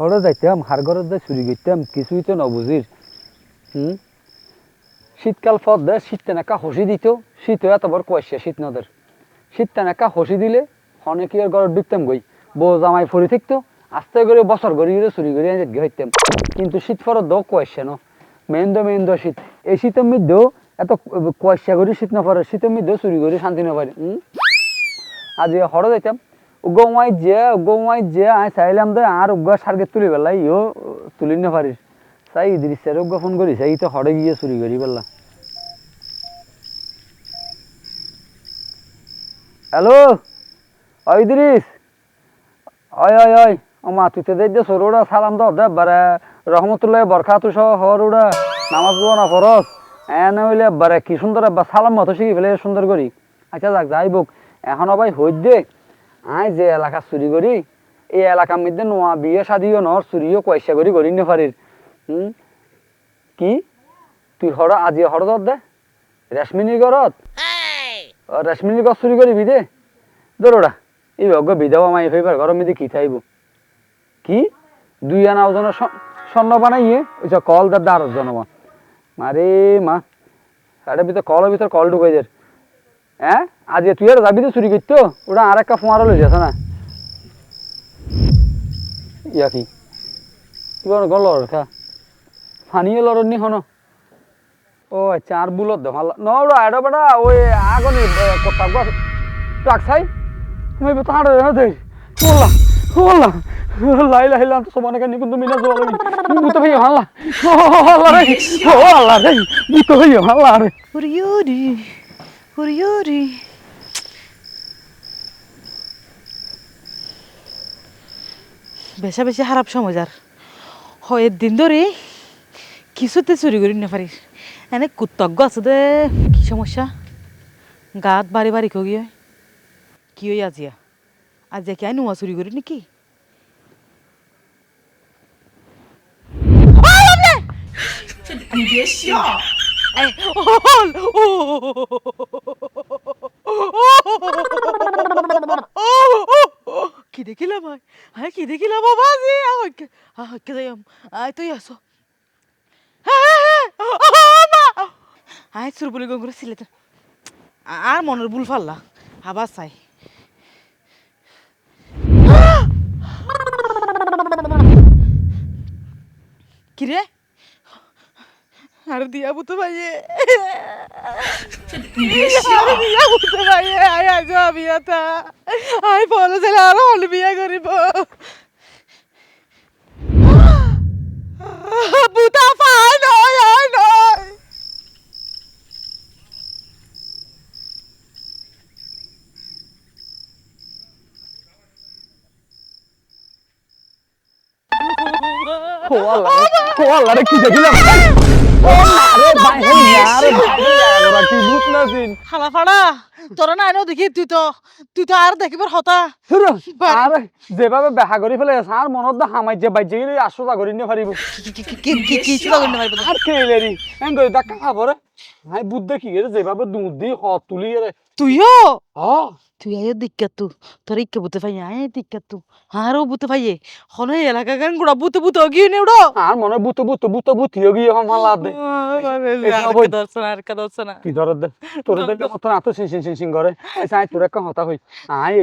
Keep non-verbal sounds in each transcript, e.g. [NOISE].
হরে যাইতাম হার ঘরে যাই চুরি করতাম, কিছুই তো নবুঝির হুম? শীতকাল পথ দে শীত তেনেকা হসি দিত, শীত এত বড় কুয়াশা শীত নদের। শীত তেনেকা হসি দিলে অনেকে আর ঘরে ঢুকতাম গই বউ জামাই ফরি থাকতো, আস্তে করে বছর ঘুরি ঘুরে চুরি করে আনতে হইতাম। কিন্তু শীত ফরত দো কুয়াশা ন মেন্দ মেন্দ শীত। এই শীতের মধ্যেও এত কুয়াশা করি শীত না পরে, শীতের মধ্যেও চুরি করে শান্তি না পারে, হুম? আজ হরে যাইতাম। উগ্গমাই যে উগ্গমাই যে আয় চাইলাম দে আর উগ্গা সার্গে তুলি পেলাই ইও তুলি না পারিস চাই ইদ্রিস স্যার উগ্গা ফোন করিস এই তো হরে গিয়ে চুরি করি পেলাম হ্যালো ও ইদ্রিস ওই ওই ওই ও মা, তুই তো দেখছে সরুটা সালাম দাও দে বারে রহমতুল্লাহ বরখাতু সহ হরুটা নামাজ না ফরস এন হইলে বারে কি সুন্দর সালাম মতো শিখি ফেলে সুন্দর করি আচ্ছা যাক, যাই বুক। এখন ভাই হই দে। আই যে এলাকা চুরি করি এই এলাকার মধ্যে নোয়া বিয়ে শাদিও নর চুরিও পয়সা করি করি নে পারিস হুম? কি? তুই হর আজি হর দে। রেশমিনীর ঘরত রেশমিনীর ঘর চুরি করিবি দে। দৌড়া এই ভগ্য বিধবা মাই ফেবার ঘর মধ্যে কি থাইব কি? দুই আনা ওজনের স্ব- স্বর্ণ বানাইয়ে ওই যে কল দার দার জনমা মারে মা সাড়ে ভিতর কলের ভিতর কল ঢুকাই দের হ্যাঁ? আজ তুই আর যাবি তো চুরি করতো? ওটা আর একটা ফোঁয়ারও লই যাস না? ইয়া কি? কিবা গল খা? ফানিয়ে লড় নি হন ও আচ্ছা আর বুলত দে, ভালো। ন এটা বেটা, ওই আগনি কথা ট্রাক চাই আমি তো হাড়ে না দেই বললা? বললা? লাই লাই লাই তো ভাই Uriuri. বেশা বেশি খারাপ সময় যার হয় দিন ধরে কিছুতে চুরি করি না পারিস এনে কুত্তজ্ঞ আছে দে কি সমস্যা গাত বাড়ি বাড়ি কো গিয়ে কি হই আজিয়া আজিয়া কি নোয়া চুরি করি নাকি এই, ওল, ও, কি দেখিলাম আয় কি দেখিলাম বাবা জি আহকে যাইম আয় তুই আসো। আয় সুর বলি গঙ্গুর সিলেট আর মনের ভুল ফাল্লা আবার চাই। কিরে আর দিয়া বুতো ভাইয়ে। আর দিয়া বুতো ভাইয়ে। আয় আজ বিয়াটা আয় বলো ছেলে আর হল বিয়া করিব। বুতা পায় নয় আয় নয় ও আল্লাহ রে কি দেখিলাম না না হালা ফাড়া তোরা না আইনো দেখি তুই তো তুই তো আর দেখিবার হতা। আর যেভাবে বেহা কৰি ফেলে আর মনত দা হামাই যে বাইজে গেলে আশা করি নে পারিব কি কি আর কেলেরি এন গই দা কাহা পরে বুদ্ধ কি যেভাবে দুধ দি হত তুলি রে তুইও? তুই আয় দিক্কাত তু তোর ইকে বুতে পাই আয় দিক্কাত তু হারও বুতে পাইয়ে হনে এলাকা গান গুড়া বুতে বুতে গিয়ে নেউড়ো আর মনে বুত বুত বুত বুত হিও গিয়ে হম হালা দে দর্শন আর কা দর্শন কি ধর দে তোর দে মত না তো সিং সিং সিং করে এই সাই তোর একটা হতা হই আই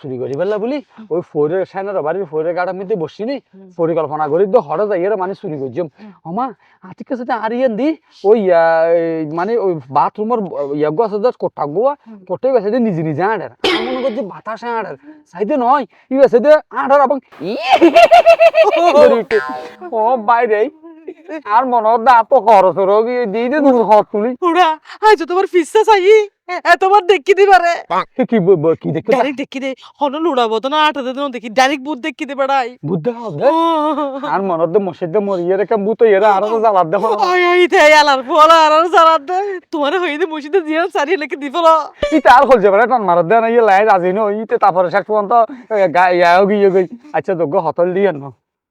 চুরি করি বেলা বলি ওই ফোরের সাইনের বাড়ির ফোরের গাড়ার মধ্যে বসছি নি পরিকল্পনা করি তো যাই এর মানে চুরি করছিম আমা আতিকের সাথে আর ইয়ে দি ওই মানে ওই বাথরুমের ইয়াগো আছে কোঠা গোয়া কোটে দিয়ে নিজে নিজে আড়ার আমি মনে করছি বাতাসে আড়ার সাইতে নয় ইউএসএ দিয়ে আড়ার এবং [LAUGHS] ও বাইরে। আর মনে এত খরচ গিয়ে দিয়ে দিয়ে দূর হত তুলি। উড়া আজ তোমার ফিসা চাই। এতবার দেখি দিবারে কি ব- ব- কি দেখতে ডাইরেক্ট দেখি দে হন লুড়াবো তো না আটা দিন দেখি ডাইরেক্ট বুথ দেখি দে বেড়াই। হবে? আর মনে হচ্ছে মসজিদে মরিয়ে রেখে বুতো এরা আরও জ্বালার দেখো আয় আয় দে আলার ফল আর সারাত দে। তোমার হই দে মসজিদে জিয়ান সারি লেকে দিবল ইতে আর হলছে বলে টান মারত দেন ইয়ে লাই রাজি নো ইতে তারপরে শেষ পর্যন্ত ইয়াও গিয়ে গই। আচ্ছা তোকে হতল দিয়ে ন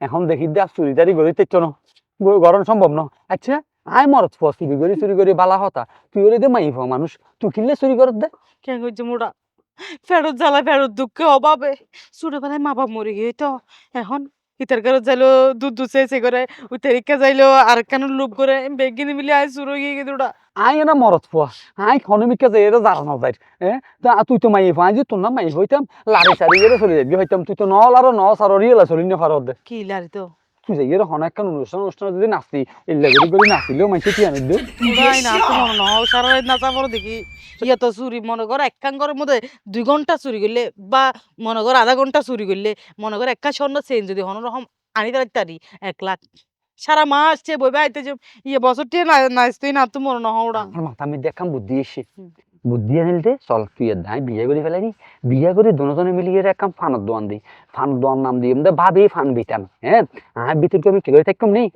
এখন দেখি দে আর চুরি টারি গড়ি তেচ্ছ ন গরম সম্ভব ন আচ্ছা আই মরত ফ চুরি করি চুরি করি বালা হতা। তুই ওরে দে মাই ফ মানুষ। তুই কিনলে চুরি করত দে। কেন কইছে মোড়া ফেরত জ্বালা ফেরত দুঃখে অভাবে। ছোটবেলায় মা বাপ মরে গিয়ে তো। এখন ইতার করে যাইলো দুধ দুধ চেয়েছে করে ওই তেরিকা যাইলো আর কেন লোভ করে? বেগিনি মিলে আয় শুরু গিয়ে গিয়ে দুটা আই এনা মরত পোয়া আই খনমিকা যে এরা জানো যাই। হ্যাঁ তা তুই তো মাই ফাই যে তোর না মাই হইতাম লাড়ি সারি এরা চলে যাবি হইতাম। তুই তো নল আর ন সার রিয়েলা চলি না ফারত দে। কি লারি তো? তুই যাই এর হন একখান অনুষ্ঠান অনুষ্ঠান যদি নাচতি ইল্লা গরি গরি নাচিলেও মাইছে কি আনি দিও নাই না তো মনে নহ সারা রাত নাচা পড়ো দেখি। ইয়া তো চুরি মনে কর একখান ঘরের মধ্যে দুই ঘণ্টা চুরি করলে বা মনে কর আধা ঘণ্টা চুরি করলে মনে কর একটা স্বর্ণ চেন যদি হন রকম আনি তারি এক লাখ। সারা মাস সে বইবে আইতে যে ইয়ে বছরটি নাচতেই না তো মনে আমার মাথা আমি দেখাম বুদ্ধি এসে। বুদ্ধি আনিলতে চল তুই এর দাই বিয়ে করে ফেলাবি বিয়ে করে দুজনে মিলিয়ে একখান ফানের দোয়ান দিই। ফানের দোয়ান নাম দিয়ে আমাদের ভাবি ফান বিতাম হ্যাঁ? আর ভিতরকে আমি কি করে থাকতাম নেই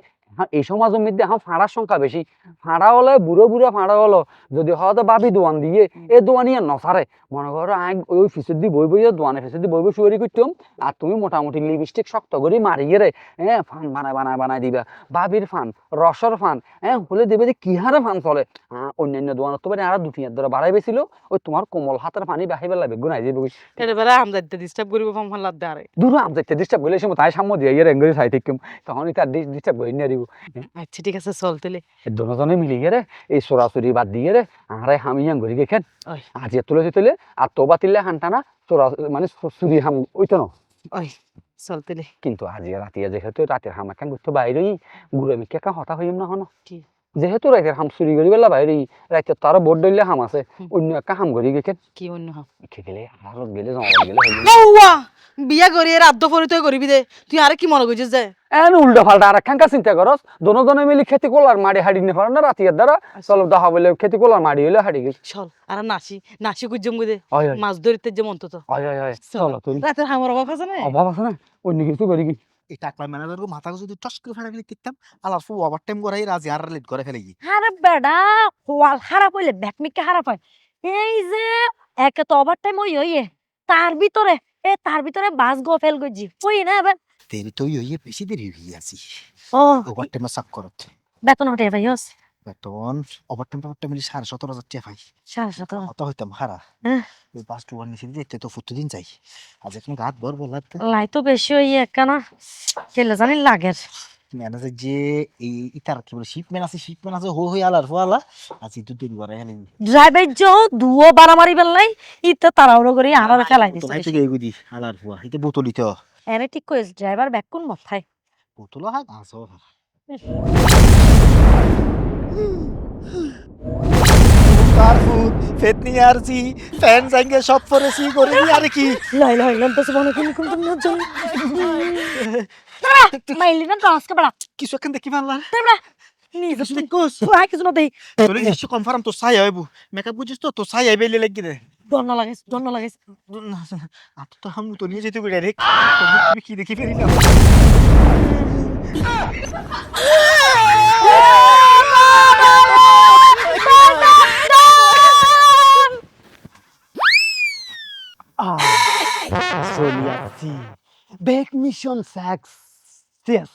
এই সমাজের মধ্যে এখন ফাঁড়ার সংখ্যা বেশি। ফাঁড়া হলে বুড়ো বুড়ো ফাঁড়া হলো যদি হয়তো ভাবি দোয়ান দিয়ে এ দোয়ানিয়ে নসারে। মনে করো আই ওই ফিসের দিয়ে বই বইয়ে দোয়ানে ফিসের দিয়ে বই বই শুয়ারি করতাম আর তুমি মোটামুটি লিপস্টিক শক্ত করে মারিয়ে রে হ্যাঁ ফান বানায় বানায় বানায় দিবা। ভাবির ফান রসর ফান হ্যাঁ হলে দেবে যে কি হারে ফান চলে। হ্যাঁ অন্যান্য দোয়ানত তো মানে আর দুটি ধরে বাড়াই বেছিল ওই তোমার কোমল হাতের পানি বাহিবে লাগবে গুনাই যাবে এটা বেলা আমদাইতে ডিস্টার্ব করিব ফাম ফাল্লার দাঁড়ে দূর আম দেখতে ডিস্টার্ব করলে সে তাই সামনে দিয়ে রেঙ্গরি সাই থাকিম তখন তার ডিস্টার্ব করে দিব আচ্ছা ঠিক আছে চল তেলে দুজনে রে এই চোরাচুরি বাদ দিয়ে রে আরে হামি ঘুরি গেছেন ওই আজি তুলে তুলে আর তো বাতিলে হানটা না চোরা মানে চুরি হাম ওইতো না ওই চল তেলে কিন্তু আজি রাতে যেহেতু রাতের হাম একান বাইরই গুড়ে মিকে একা হতা হইম না। হন কি? যেহেতু রাতের হাম চুরি করি বেলা বাইরেই রাতে তারও বোর্ড দইলে হাম আছে অন্য একা হাম ঘুরি গেছেন কি অন্য হাম? গেলে আরও গেলে জঙ্গল গেলে বিয়া করি এর আদ্য পরিচয় করিবি দে। তুই আরে কি মনে করছিস যে? এন উল্টা ফাল্টা আর একখানকা চিন্তা করস দনজনে মিলি খেতে কোলার মাড়ি হাড়ি নে পারে না রাতিয়ার দ্বারা চলো দেখা বলে খেতে কোলার মাড়ি হইলে হাড়ি গেল। চল আর নাচি নাচি কুজম গুদে মাছ ধরিতে যে মন্ত তো। হয় হয় হয়। চল। তুই রাতের হামর অভাব আছে না? অভাব আছে না। অন্য কিছু করি কি এই টাকলা ম্যানেজার মাথা যদি টস করে ফেলে ফেলে কিতাম আলার ফু ওভার টাইম করাই রাজি আর লেট করে ফেলে গিয়ে। আরে বেডা ওয়াল খারাপ হইলে ব্যাকমিককে খারাপ হয়। এই যে একে তো ওভার টাইম ওই হইয়ে। তার ভিতরে এ তার ভিতরে বাস গো ফেল গজি হই না এবার। দেরি তো হইয়ে বেশি দেরি আছি ও ওভার টাইম চাক করতে। বেতন হটে ভাই হস। বেতন ওভার টাইম ওভার টাইম সাড়ে সতেরো হাজার টাকা পাই সাড়ে সাত অত হইতাম হারা। হ্যাঁ। ওই টু ওয়ান নিচে দেখতে তো প্রতিদিন যাই। আজ এখন গাত ভর বলার লাই তো বেশি হইয়ে একখানা কেলে জানি লাগের। ম্যানেজার যে এই ইতার কি বলে শিপম্যান আছে শিপম্যান আছে হো হই আলার ফো আলা। আজ একটু দেরি করে হেলে ড্রাইভার যো দুও বাড়ামারি বেললাই ইতে তাড়াহুড়ো করে আনার খেলাই দিছে। নাই থেকে এগুদি আলার ফো ইতে বোতলি এনে ঠিক কইস ড্রাইভার ব্যাক কোন মাথায়? বোতল হয় গাছ ফেতনি আরছি ফ্যান জাঙ্গে সব পরেছি করে আর কি? লাই লাই লাই তো সুবহান কোন কোন কোন জন মাইলি না কাসকে বড়া। কিছু এখন দেখি পারলা তেমরা নিজে কিছু দেখোস। পুরা কিছু না দেই তোরে নিশ্চয় কনফার্ম তো সাই হইব। মেকআপ বুঝিস তো তো সাই হইবে লাগি দে। দন্ন লাগাইস দন্ন লাগাইস। আত তো হাম তো নিয়ে যেতে কই ডাইরেক্ট তুমি কি দেখি ফেরি না চলি আসছি back mission success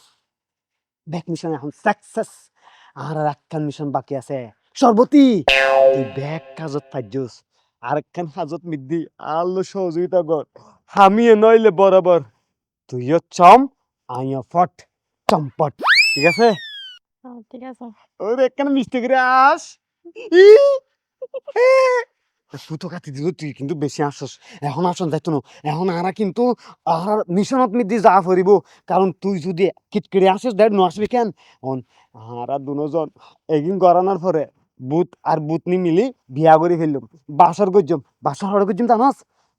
back mission এখন সাকসেস আর একখান মিশন বাকি আছে। সর্বতি! তুই ব্যাক কাজত পাইছস আর একখান হাজত মিদ্দি আলো সহযোগিতা কর। হামিয়ে নইলে বরাবর। তুইও চম আইও ফট। চম্পট। ঠিক আছে? ঠিক আছে। ওরে একখান মিষ্টি করে আস। তুই তো কাটি দিল তুই কিন্তু বেশি আসস। এখন আসন যাইতো না। এখন আরা কিন্তু আর মিশনত মিদি যা ফরিব কারণ তুই যদি কিটকিড়ে আসিস, দেখ ন আসবি কেন? অন আরা দুজন এগিন গড়ানোর পরে বুত আর বুতনি মিলি বিয়া করে ফেললাম। বাসর গজ্জম। বাসর হড় গজ্জম জানাস?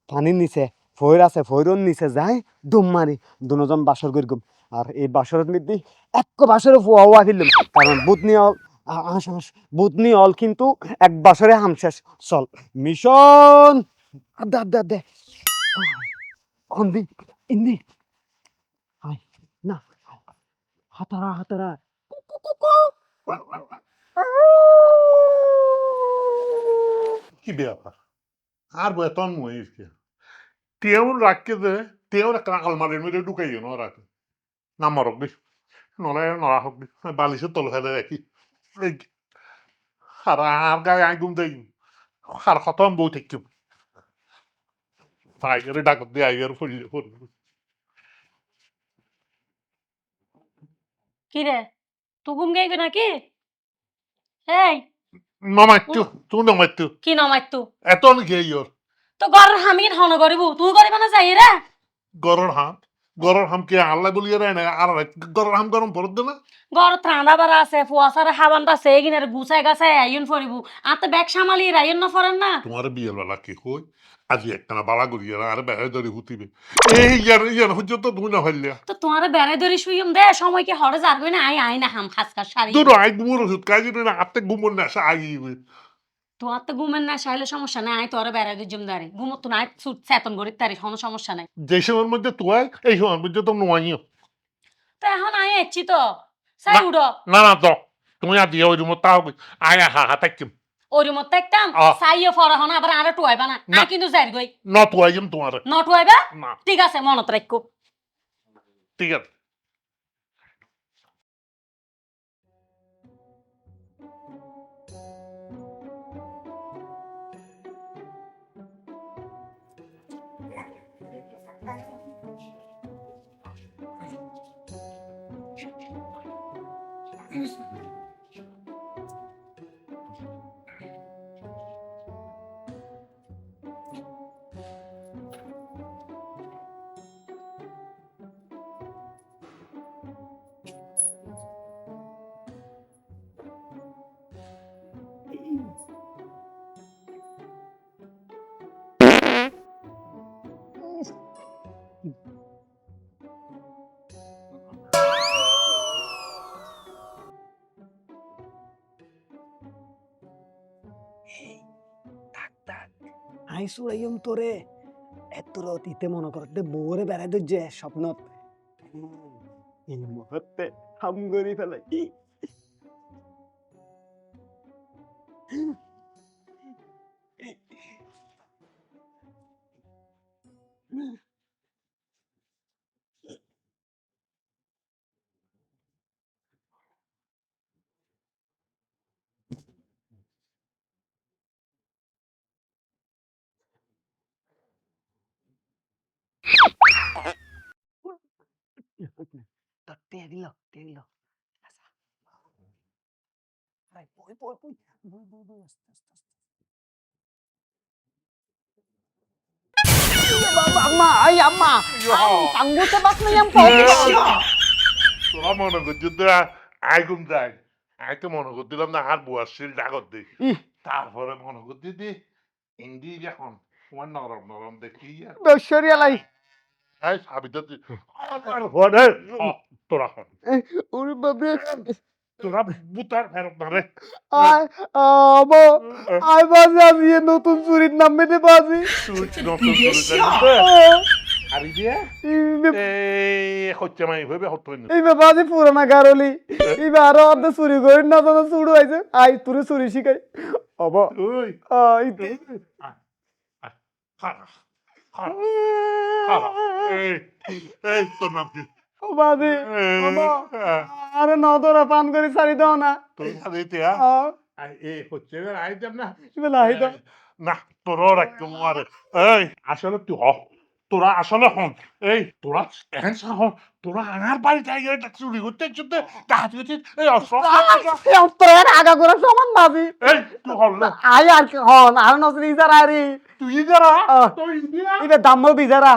পানির নিচে, ফৈর আছে, ফৈরন নিচে যায় দুম মারি, দুজন বাসর গরগম আর এই বাসরত মিদি এক বাসরে ফুয়া ফেললাম, কারণ বুতনি all a- us us বুতনি all কিন্তু এক বাসরে হামশেষ চল। মিশন! আদে আদে আদে। অন্দি ইন্দি হাই না। হাতারা হাতারা। কি ব্যাপার? আর বেতন মহিষ কে তেউন রাখকে দে তেউন একটা আলমারির মধ্যে ঢুকাই ন রাখে না মরক দি। নলে নরা হোক দি। বালিশের তল ফেলে রাখি। আর খতম বউ থাকিম টাইগারে ডাকত দিয়ে আইগার ফুল ফুল কি রে তুই ঘুম গাইবে নাকি এই নমাইতো তুই নমাইতো কি নমাই তু এত গেই ওর তো ঘরের হামির হন করিব তুই করিব না যাই রে গরর হাম গরর হাম কে আল্লাহ বলিয়ে রে না? আর গরর হাম গরম পড়ত না ঘরত রান্দা বাড়া আছে ফুয়াশারে হাবানটা সে কিনারে গুছাই গাছাই আইন ফরিব। আতে ব্যাগ সামালি আইন না ফরেন না। তোমার বিয়ের বেলা কি কই? আজি একখানা বালা করিয়ে আর বেড়ে ধরে হুতিবে। এই ইয়ার ইয়ার হচ্ছে তো তুমি না হইলে তো তোমারে বেড়াই ধরে শুইম দে সময় কি হরে যারবি না? আই আই না হাম খাস খাস সারি। দুটো আই গুমর ওষুধ কাজ না আত্তে গুমর না আসা আই তোমার তো ঘুমের না সাইলে সমস্যা নাই বেড়াই তো নাই তারি কোনো সমস্যা নাই। যে সময়ের মধ্যে তুই এই সময়ের মধ্যে তো নোয়াইও তো এখন আই এসছি তো। সাই না। উড়ো না না তো তুমি আর দিয়ে ওই রুমত তাও আয় হা হা থাকিম ওরি মত একদম আ। সাইয়ে ফরা হন আবার আরে টুয়াইবা না। না। কিন্তু যাই গই। ন তুয়াইম তোমার। ন টুয়াইবা? ঠিক আছে মনত রাখো ঠিক আছে। থাক আই সুরাইম তোরে। এত রতিতে মনে করতে বউরে বেড়াই যে স্বপ্নত। এই মুহূর্তে হাম করি ফেলাই। তে দিল বই বই বই বই বই বই আস্তে আস্তে আস্তে আম্মা আই আম্মা আঙ্গুতে বাস নাই তোরা মনে করছি তো আই ঘুম যাই আই তো মনে করছিলাম না আর বুয়ার শিল দি তারপরে মনে করছি দি ইন্দি তোমার নরম নরম দেখি বেশরি আলাই এই সাবিত হরে তোরা হন ওরে বাবরে তোরা বুতার ফেরত না রে আয় আমো আই বাজে আমি এ নতুন চুরির নাম মেতে বাজি তুই নতুন করে জানিস আরি দিয়ে এই হচ্ছে মাই হইবে হতো না এই বাজে পুরানা গারলি এই আরও অর্ধে চুরি করি না আইছে আই তুরে চুরি শিখাই অব ওই আই খারা খারা আরে নদরা পান করে সারি দাও না। দেব না? তোর আসলে তুই হ। তোরা আসলে হন। এই তোরা এখন হন। তোরা আনার বাড়িতে আগে এটা চুরি করতে চুতে কাজ করতে এই অস্ত্র তোর আগা করে সমান বাজি এই তুই হল আই আর কি হন আর নজরি ইজারা আরে। তুই আহ। তুই ইন্ডিয়া? এটা দাম্ম বিজারা।